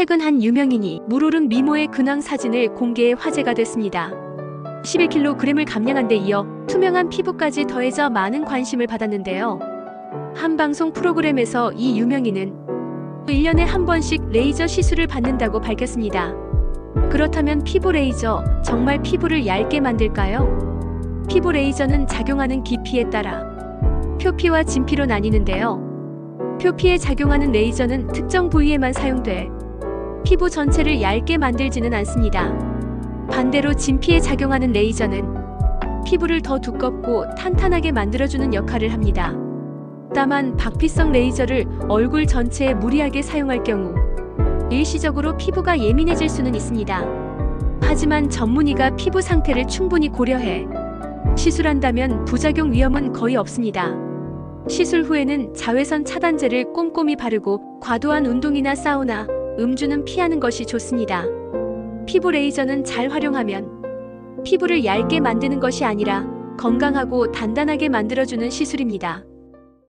최근 한 유명인이 물오른 미모의 근황 사진을 공개해 화제가 됐습니다. 11kg을 감량한 데 이어 투명한 피부까지 더해져 많은 관심을 받았는데요. 한 방송 프로그램에서 이 유명인은 1년에 한 번씩 레이저 시술을 받는다고 밝혔습니다. 그렇다면 피부 레이저 정말 피부를 얇게 만들까요? 피부 레이저는 작용하는 깊이에 따라 표피와 진피로 나뉘는데요. 표피에 작용하는 레이저는 특정 부위에만 사용돼 피부 전체를 얇게 만들지는 않습니다. 반대로 진피에 작용하는 레이저는 피부를 더 두껍고 탄탄하게 만들어주는 역할을 합니다. 다만 박피성 레이저를 얼굴 전체에 무리하게 사용할 경우 일시적으로 피부가 예민해질 수는 있습니다. 하지만 전문의가 피부 상태를 충분히 고려해 시술한다면 부작용 위험은 거의 없습니다. 시술 후에는 자외선 차단제를 꼼꼼히 바르고 과도한 운동이나 사우나, 음주는 피하는 것이 좋습니다. 피부 레이저는 잘 활용하면 피부를 얇게 만드는 것이 아니라 건강하고 단단하게 만들어주는 시술입니다.